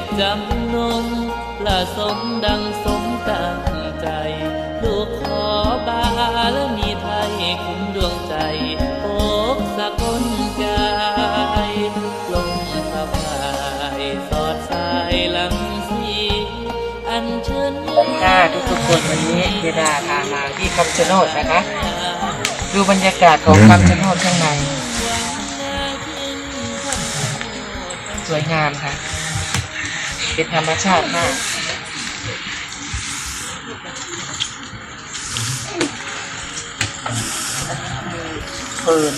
ตจำนงละสมดังสมตั้งใจ ลูกขอบารมีไทยคุ้มดวงใจโอกสะกลกายลงพระพายสอดสายลังสีอันเชิญค่ะทุกทุกคนวันนี้เวลาพามาที่คำชะโนดนะคะ ดูบรรยากาศของคำชะโนดข้างใน สวยงามค่ะ เป็นธรรมชาติมากเฟิร์น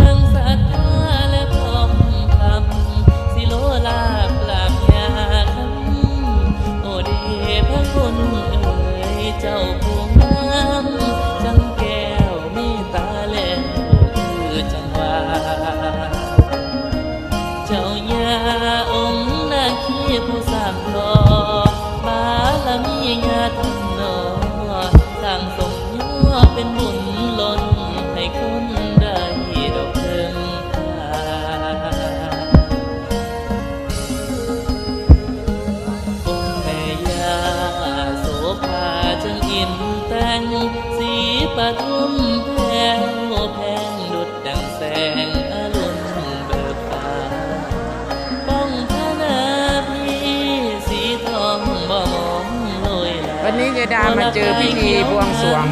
ทั้งศรัทธาและพร้อมคำสิโลลาบลาบยาคำโอเดพระคุณเอ๋ยเจ้า เป็นบุญล้นให้คนได้ดอกเพิงตาองแม่ย่าโสภาจึงอินแต่งสีปทุมแพงแพงดุดดังแสงอรุณเบิกฟ้าป้องพระนาพี่สีทองบ่มองลอยลา วันนี้ยายดามาเจอพิธีบวงสรวง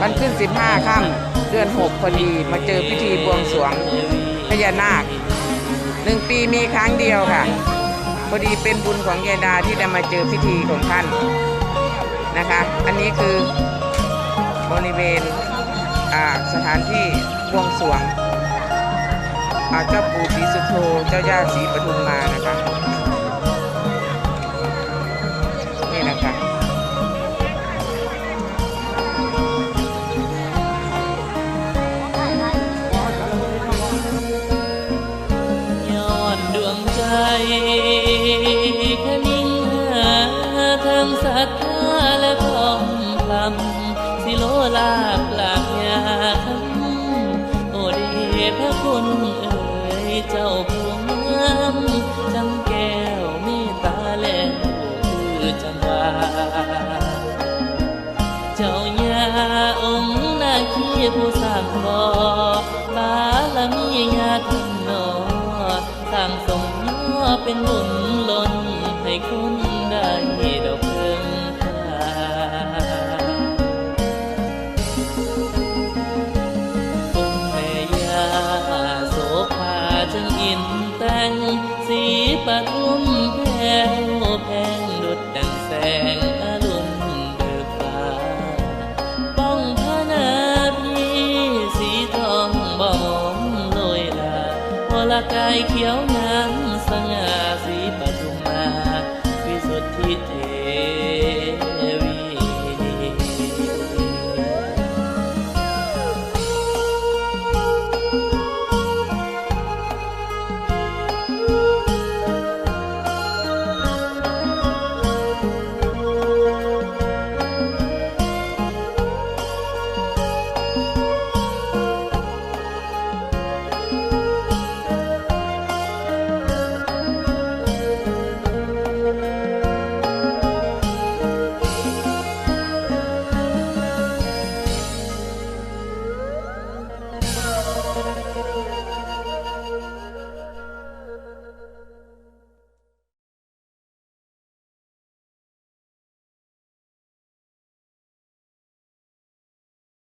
วันขึ้น 15ค่ำเดือน 6 พอดีมาเจอพิธีบวงสรวงพญานาคหนึ่งปีมีครั้งเดียวค่ะ พอดีเป็นบุญของยายดาที่ได้มาเจอพิธีของท่านนะคะ อันนี้คือบริเวณสถานที่บวงสรวงอาเจ้าปู่ศรีสุโธเจ้าย่าศรีปทุมมานะคะ ศรัทธาและพร้อมพลัมสิโลลาบลาบยาคำโอเดพระคุณเอ๋ยเจ้าผู้งามจังแก้วเมตตาแล้วคือจังหวาเจ้ายาองค์นาคีผู้สร้างบ่อบารมีญาติโนสร้างสมยั่วเป็นบุญล้น องบ่มลอยลาวรกายเขียวงามสง่า